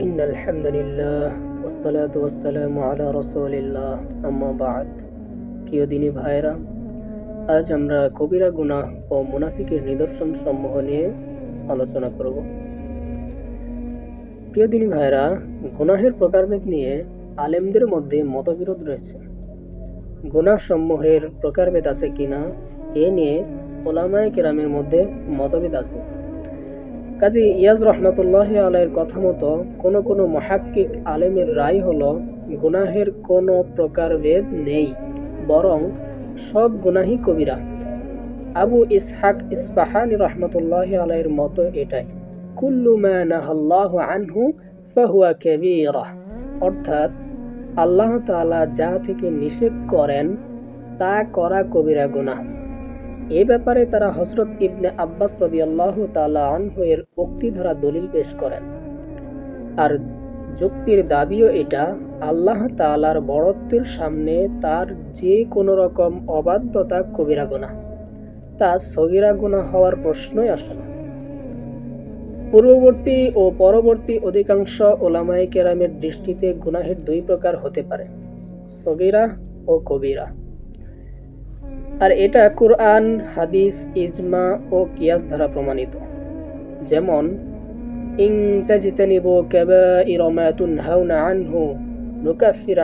إن الحمد لله والصلاة والسلام على رسول الله أما بعد প্রিয় দিনী ভাইরা আজ আমরা কবিরা গুনাহ ও মুনাফিকের নিদর্শন সমূহ নিয়ে আলোচনা করব প্রিয় দিনী ভাইরা গুনাহের প্রকারভেদ নিয়ে আলেমদের মধ্যে মতবিরোধ রয়েছে গুনাহ সমূহের প্রকারভেদ আছে কিনা এ নিয়ে ওলামায়ে কেরামের মধ্যে মতভেদ আছে কাজী ইয়াজ রহমতুল্লাহ আলাইয়ের কথা মতো কোনো কোনো মহাক্কিক আলেমের রায় হলো, গুনাহের কোনো প্রকারভেদ নেই, বরং সব গুনাহি কবিরা। আবু ইসহাক ইসবাহানি রহমতুল্লাহ আলাইয়ের মতো এটাই। কুল্লু নাহাল্লাহু আনহু ফাহুয়া কাবীরা। অর্থাৎ আল্লাহ তাআলা যা থেকে নিষেধ করেন, তা করা কবিরা গুনাহ। এ ব্যাপারে তারা হজরত ইবনে আব্বাস রদিয়াল্লাহ তালা আনহু এর উক্তি ধারা দলিল পেশ করেন। আর যুক্তির দাবিও এটা, আল্লাহ তালার বড়ত্বের সামনে তার যে কোনো রকম অবাধ্যতা কবিরা গুণা তা সগিরা গুণা হওয়ার প্রশ্নই আসে না। পূর্ববর্তী ও পরবর্তী অধিকাংশ ওলামাই কেরামের দৃষ্টিতে গুনাহের দুই প্রকার হতে পারে, সগিরা ও কবিরা। আর এটা কুরআন, হাদিস, ইজমা ও কিয়াস দ্বারা প্রমাণিত। যেমন নুকাফির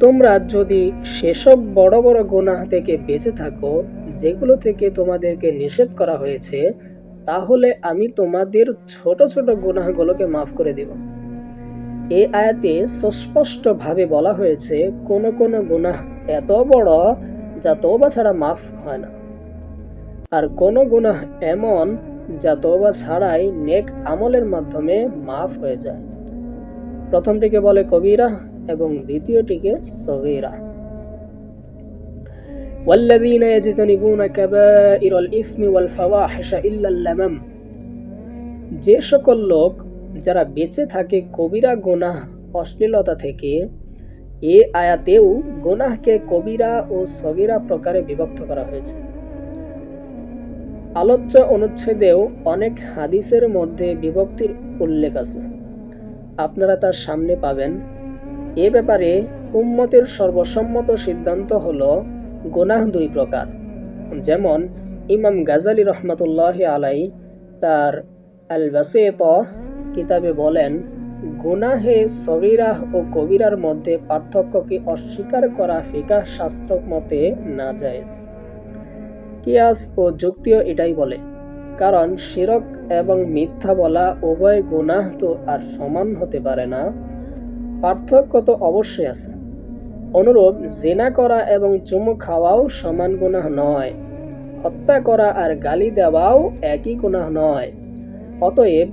তোমরা যদি সেসব বড় বড় গুনাহ থেকে বেঁচে থাকো, যেগুলো থেকে তোমাদেরকে নিষেধ করা হয়েছে, তাহলে আমি তোমাদের ছোট ছোট গুনাহগুলোকে মাফ করে দেব। এই আয়াতে সুস্পষ্টভাবে বলা হয়েছে কোন কোন গুনাহ এত বড় যা তওবা ছাড়া মাফ হয় না আর কোন গুনাহ এমন যা তওবা ছাড়াই নেক আমলের মাধ্যমে মাফ হয়ে যায় প্রথমটিকে বলে কবিরা এবং দ্বিতীয়টিকে সগীরা والذين يجتنبون كبائر الإثم والفواحش إلا اللمم যে সকল লোক যারা বেঁচে থাকে কবিরা গোনাহ, অশ্লীলতা থেকে, এ আয়াতেও গোনাহকে কবিরা ও সগিরা প্রকারে বিভক্ত করা হয়েছে। আলোচ্য অনুচ্ছেদেও অনেক হাদিসের মধ্যে বিভক্তির উল্লেখ আছে। আপনারা তার সামনে পাবেন। এ ব্যাপারে উম্মতের সর্বসম্মত সিদ্ধান্ত হল গোনাহ দুই প্রকার। যেমন, ইমাম গাজালি রহমতুল্লাহ আলাই তার আল বাসেত কিতাবে বলেন, গুনাহে সবিরাহ ও কবিরার মধ্যে পার্থক্যকে অস্বীকার করা ফিকাহ শাস্ত্র মতে না যায় কিয়াস ও যুক্তিও এটাই বলে, কারণ শিরক এবং মিথ্যা বলা উভয় গুনাহ তো আর সমান হতে পারে না। পার্থক্য তো অবশ্যই আছে। অনুরূপ, জেনা করা এবং চুমু খাওয়াও সমান গুনাহ নয়। হত্যা করা আর গালি দেওয়াও একই গুনাহ নয়। অতএব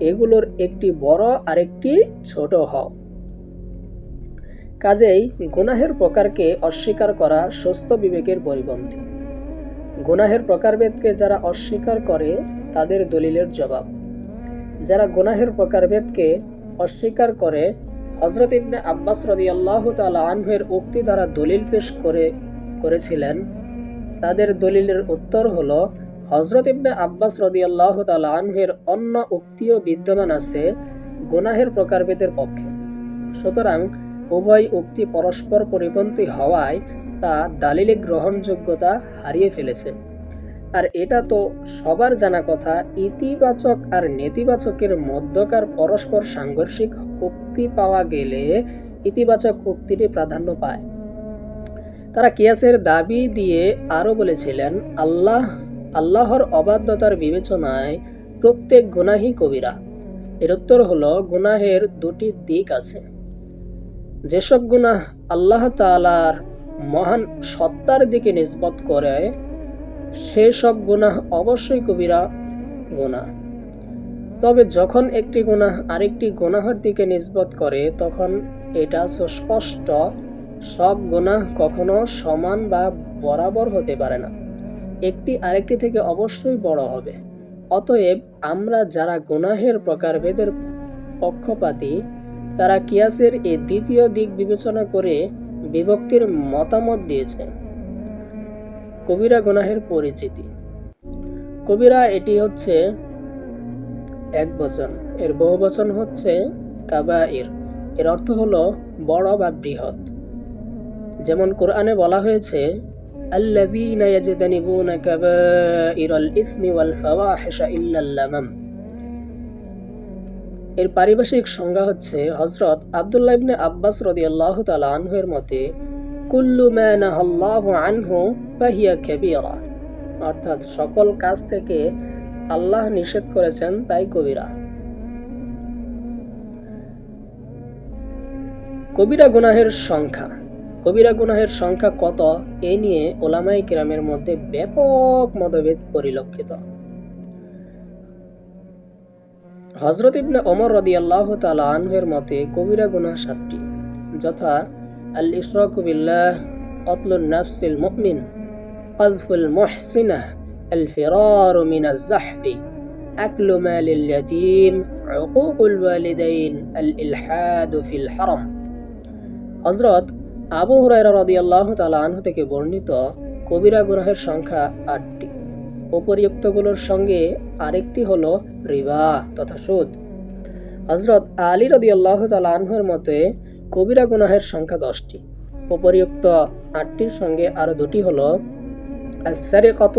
এগুলোর একটি বড় আরেকটি ছোট হও কাজেই গুনাহের প্রকারকে অস্বীকার করা সুস্থ বিবেকের পরিপন্থী। গুনাহের প্রকারভেদকে যারা অস্বীকার করে, তাদের দলিলের জবাব। যারা গুনাহের প্রকারভেদকে অস্বীকার করে হজরত ইবনে আব্বাস রদিয়াল্লাহ তালা আনহের উক্তি দ্বারা দলিল পেশ করে, করেছিলেন, তাদের দলিলের উত্তর হলো হজরত ইবনে আব্বাস রদিয়াল্লাহ তালা আনহের অন্য উক্তিও বিদ্যমান আছে গুনাহের প্রকারভেদের পক্ষে। সুতরাং উভয় উক্তি পরস্পর পরিপন্থী হওয়ায় তা দালিলে গ্রহণযোগ্যতা হারিয়ে ফেলেছে। আর এটা তো সবার জানা কথা, ইতিবাচক আর নেতিবাচকের মধ্যকার পরস্পর সাংঘর্ষিক উক্তি পাওয়া গেলে ইতিবাচক উক্তিটি প্রাধান্য পায়। তারা কিয়াসের দাবি দিয়ে আরও বলেছিলেন, আল্লাহ আল্লাহর অবাধ্যতার বিবেচনায় প্রত্যেক গুনাহি কবিরা। এর উত্তর হলো, গুনাহের দুটি দিক আছে। যেসব গুনাহ আল্লাহ তালার মহান সত্তার দিকে নিষ্পত করে, সেসব গুনাহ অবশ্যই কবিরা গুনাহ। তবে যখন একটি গুনাহ আরেকটি গুনাহের দিকে নিষ্পত করে, তখন এটা সুস্পষ্ট, সব গুনাহ কখনো সমান বা বরাবর হতে পারে না। একটি আরেকটি থেকে অবশ্যই বড় হবে। অতএব আমরা যারা গুনাহের প্রকারভেদের পক্ষপাতী, তারা কিয়াসের এই দ্বিতীয় দিক বিবেচনা করে বিভক্তির মতামত দিয়েছে কবিরা গুনাহের পরিচিতি। কবিরা এটি হচ্ছে এক বচন। এর বহু বচন হচ্ছে কাবাইর। এর অর্থ হলো বড় বা বৃহৎ। যেমন কোরআনে বলা হয়েছে الذين يجتنبون كبائر الإثم والفواحش إلا اللمم এর পারিভাষিক সংজ্ঞা হচ্ছে হজরত আব্দুল্লাহ ইবনে আব্বাস রাদিয়াল্লাহু তাআলা আনহুর মতে কুল্লু মা নাহাল্লাহু আনহু ফাহিয়া কাবীরা অর্থাৎ সকল কাজ থেকে আল্লাহ নিষেধ করেছেন তাই কবিরা কবিরা গুনাহের সংখ্যা কবিরা গুনাহের সংখ্যা কত এ নিয়ে ওলামাই কিরামের মধ্যে ব্যাপক মতভেদ পরিলক্ষিত হজরত ইবনে ওমর রাদিয়াল্লাহু তাআলা আনহুর মতে কবিরা গুনাহ সাতটি যথা আল ইশরাকু বিল্লাহ কতলুন নাফসিল মুমিন قذف المحسنة الفرار من الزحف أكل مال اليتيم عقوق الوالدين الإلحاد في الحرم হজরত আবু হুরাইরা রদি আল্লাহ তালা আনহু থেকে বর্ণিত কবিরা গ্রহের সংখ্যা আটটি। উপরিযুক্তগুলোর সঙ্গে আরেকটি হল রিবা তথা সুদ। হজরত আলী রদি আল্লাহ তালা আনহুর মতে কবিরা গুনাহের সংখ্যা দশটি। উপরিযুক্ত আটটির সঙ্গে আরও দুটি হল কত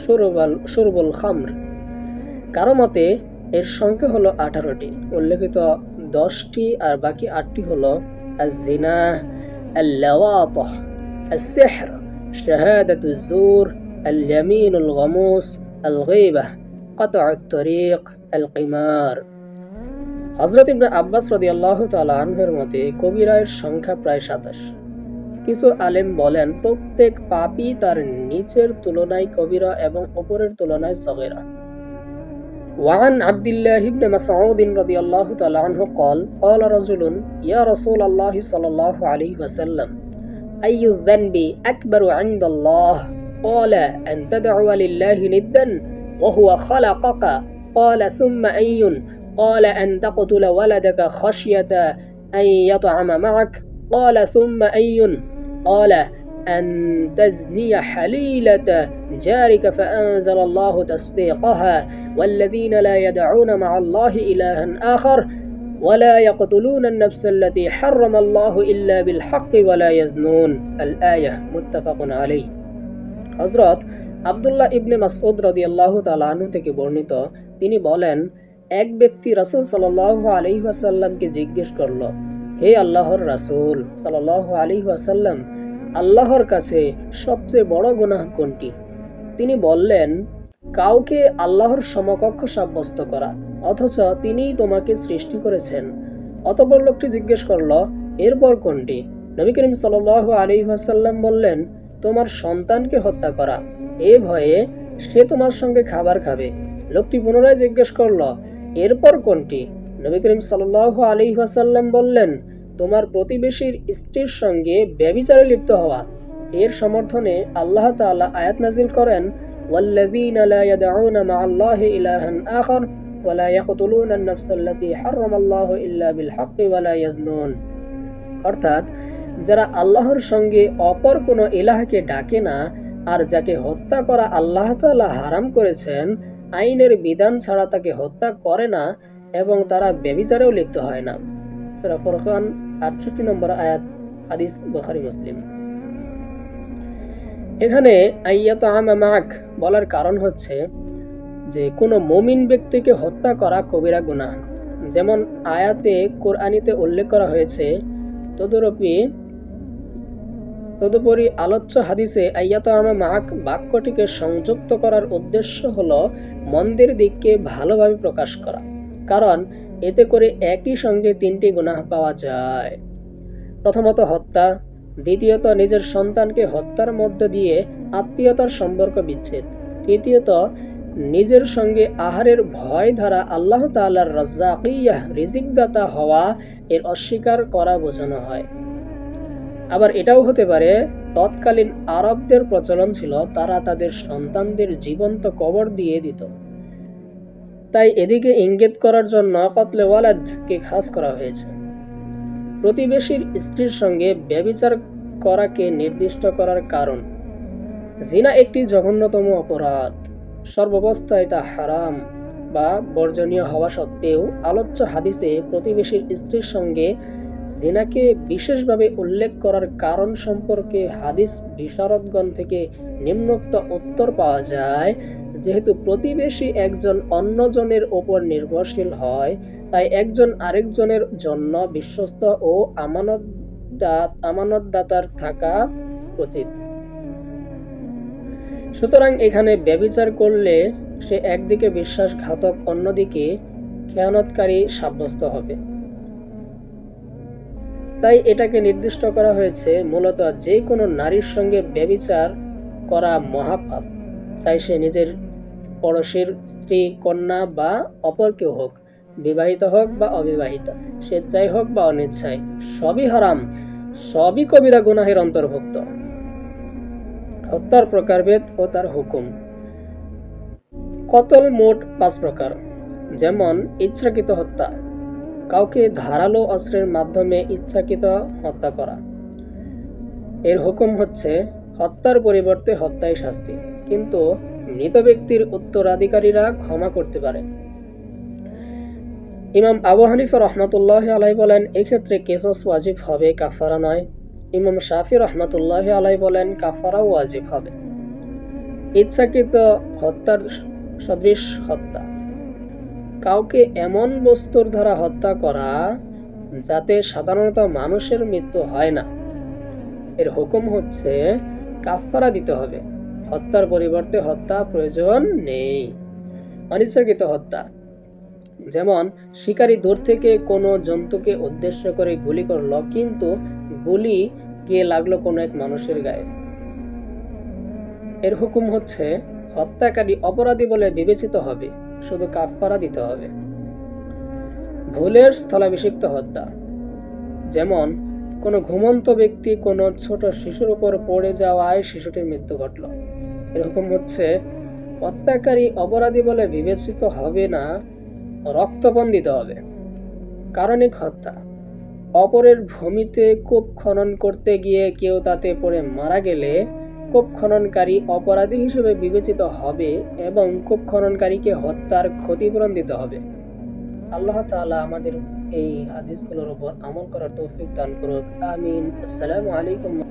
সুরবাল সুরবুল খামর। কারও মতে এর সংখ্যা হলো আঠারোটি। উল্লেখিত দশটি আর বাকি আটটি হলো জিনা اللواطح السحر شهادة الزور اليمين الغموس الغيبة قطع الطريق القمار হজরত ইবনে আব্বাস রাদিয়াল্লাহু তাআলা আনহুর মতে কবিরায়ের সংখ্যা প্রায় সাতাশ কিছু আলেম বলেন প্রত্যেক পাপই তার নিচের তুলনায় কবিরা এবং উপরের তুলনায় সগেরা وعن عبد الله بن مسعود رضي الله تعالى عنه قال قال رجل يا رسول الله صلى الله عليه وسلم أي الذنب أكبر عند الله؟ قال أن تدعو لله ندا وهو خلقك. قال ثم أي؟ قال أن تقتل ولدك خشية أن يطعم معك. قال ثم أي؟ قال أن تزني حليلة جارك فأنزل الله تصديقها والذين لا يدعون مع الله إلها آخر ولا يقتلون النفس التي حرم الله إلا بالحق ولا يزنون الآية متفق عليه হজরত আবদুল্লাহ ইবনে মাসউদ রাদিয়াল্লাহু তাআলা আনহু থেকে বর্ণিত তিনি বলেন এক ব্যক্তি রাসূল সাল্লাল্লাহু আলাইহি ওয়াসাল্লামকে জিজ্ঞেস করলো হে আল্লাহর রাসূল সাল্লাল্লাহু আলাইহি ওয়াসাল্লাম আল্লাহর কাছে সবচেয়ে বড় গুনাহ কোনটি? তিনি বললেন, কাউকে আল্লাহর সমকক্ষ সাব্যস্ত করা, অথচ তিনিই তোমাকে সৃষ্টি করেছেন। অতপর লোকটি জিজ্ঞেস করল, এরপর কোনটি? নবী করিম সাল আলী ওয়াসাল্লাম বললেন, তোমার সন্তানকে হত্যা করা। এ ভয়ে সে তোমার সঙ্গে খাবার খাবে। লোকটি পুনরায় জিজ্ঞেস করল, এরপর কোনটি? নবী করিম সাল আলী ওয়াসাল্লাম বললেন তোমার প্রতিবেশীর স্ত্রীর সঙ্গে ব্যবিচারে লিপ্ত হওয়া এর সমর্থনে আল্লাহ তাআলা আয়াত নাজিল করেন والذين لا يدعون مع الله إلها آخر ولا يقتلون النفس التي حرم الله إلا بالحق ولا يزنون অর্থাৎ যারা আল্লাহর সঙ্গে অপর কোনো ইলাহকে ডাকে না আর যাকে হত্যা করা আল্লাহ তাআলা হারাম করেছেন আইনের বিধান ছাড়া তাকে হত্যা করে না এবং তারা ব্যবিচারেও লিপ্ত হয় না সূরা নম্বর আয়াত, হাদিস মুসলিম এখানে আইয়াত বলার কারণ হচ্ছে যে, কোনো ব্যক্তিকে হত্যা করা কবিরা যেমন আয়াতে, কোরআনিতে উল্লেখ করা হয়েছে তদুপরি আলোচ্য হাদিসে আইয়াত আমা মাক বাক্যটিকে সংযুক্ত করার উদ্দেশ্য হলো মন্দির দিককে ভালোভাবে প্রকাশ করা। কারণ এতে করে একই সঙ্গে তিনটি গুনাহ পাওয়া যায়। প্রথমত হত্যা, দ্বিতীয়ত নিজের সন্তানকে হত্যার মধ্য দিয়ে আত্মীয়তার সম্পর্ক বিচ্ছেদ, তৃতীয়ত নিজের সঙ্গে আহারের ভয় ধারা আল্লাহ তাল্লার রাজ্জাকিয়াহ রিজিকদাতা হওয়া এর অস্বীকার করা বোঝানো হয়। আবার এটাও হতে পারে, তৎকালীন আরবদের প্রচলন ছিল তারা তাদের সন্তানদের জীবন্ত কবর দিয়ে দিত। তাই এদিকে ইঙ্গিত করার জন্য কতলে ওয়ালাদকে খাস করা হয়েছে। প্রতিবেশীর স্ত্রীর সঙ্গে ব্যবিচার করাকে নির্দিষ্ট করার কারণ। জিনা একটি জঘন্যতম অপরাধ। সর্বাবস্থায় তা হারাম বা বর্জনীয় হওয়া সত্ত্বেও আলোচ্য হাদিসে প্রতিবেশীর স্ত্রীর সঙ্গে জিনাকে বিশেষভাবে উল্লেখ করার কারণ সম্পর্কে হাদিস বিশারদগণ থেকে নিম্নোক্ত উত্তর পাওয়া যায় যেহেতু প্রতিবেশী একজন অন্যজনের ওপর নির্ভরশীল হয়, তাই একজন আরেকজনের জন্য বিশ্বস্ত ও আমানত আমানতদাতার থাকা উচিত। সুতরাং এখানে ব্যভিচার করলে সে একদিকে বিশ্বাসঘাতক, অন্যদিকে খেয়ানতকারী সাব্যস্ত হবে। তাই এটাকে নির্দিষ্ট করা হয়েছে মূলত যে কোনো নারীর সঙ্গে ব্যভিচার করা মহাপাপ। চাই সে নিজের পড়শির স্ত্রী, কন্যা বা অপর কেউ হোক, বিবাহিত হোক বা অবিবাহিতা স্বেচ্ছায় হোক বা অনিচ্ছায় সবই হারাম, সবই কবিরা গুনাহের অন্তর্ভুক্ত। হত্যার প্রকারভেদ ও তার হুকুম। কতল মোট পাঁচ প্রকার, যেমন ইচ্ছাকৃত হত্যা, কাউকে ধারালো অস্ত্রের মাধ্যমে ইচ্ছাকৃত হত্যা করা। এর হুকুম হচ্ছে, হত্যার পরিবর্তে হত্যাই শাস্তি, কিন্তু মৃত ব্যক্তির উত্তরাধিকারীরা ক্ষমা করতে পারে। ইমাম আবু হানিফা রহমতুল্লাহ আলাই বলেন, এক্ষেত্রে কেসস ওয়াজিব হবে, কাফারা নয়। ইমাম শাফি রহমতুল্লাহ আলাই বলেন কাফারা ওয়াজিব হবে। ইচ্ছাকৃত হত্যার সদৃশ হত্যা। কাউকে এমন বস্তুর দ্বারা হত্যা করা যাতে সাধারণত মানুষের মৃত্যু হয় না। এর হুকুম হচ্ছে, কাফারা দিতে হবে। হত্যার পরিবর্তে হত্যা প্রয়োজন নেই। অনিচ্ছাকৃত হত্যা। যেমন, শিকারী দূর থেকে কোনো জন্তুকে উদ্দেশ্য করে গুলি করল, কিন্তু গুলি গিয়ে লাগল কোনো এক মানুষের গায়ে। এর হুকুম হচ্ছে, হত্যাকারী অপরাধী বলে বিবেচিত হবে, শুধু কাফারা দিতে হবে। ভুলের স্থলাভিষিক্ত হত্যা। যেমন, কোনো ঘুমন্ত ব্যক্তি কোনো ছোট শিশুর উপর পড়ে যাওয়ায় শিশুটির মৃত্যু ঘটল। এরকম হচ্ছে, হত্যাকারী অপরাধী বলে বিবেচিত হবে না রক্তপণ দিতে হবে। কারণিক হত্যা। অপরের ভূমিতে কূপ খনন করতে গিয়ে কেউ তাতে পড়ে মারা গেলে কূপ খননকারী অপরাধী হিসেবে বিবেচিত হবে এবং কূপ খননকারীকে হত্যার ক্ষতিপূরণ দিতে হবে। আল্লাহ তাআলা আমাদের এই হাদিসগুলোর উপর আমল করার তৌফিক দান করুক। আমিন। আসসালামু আলাইকুম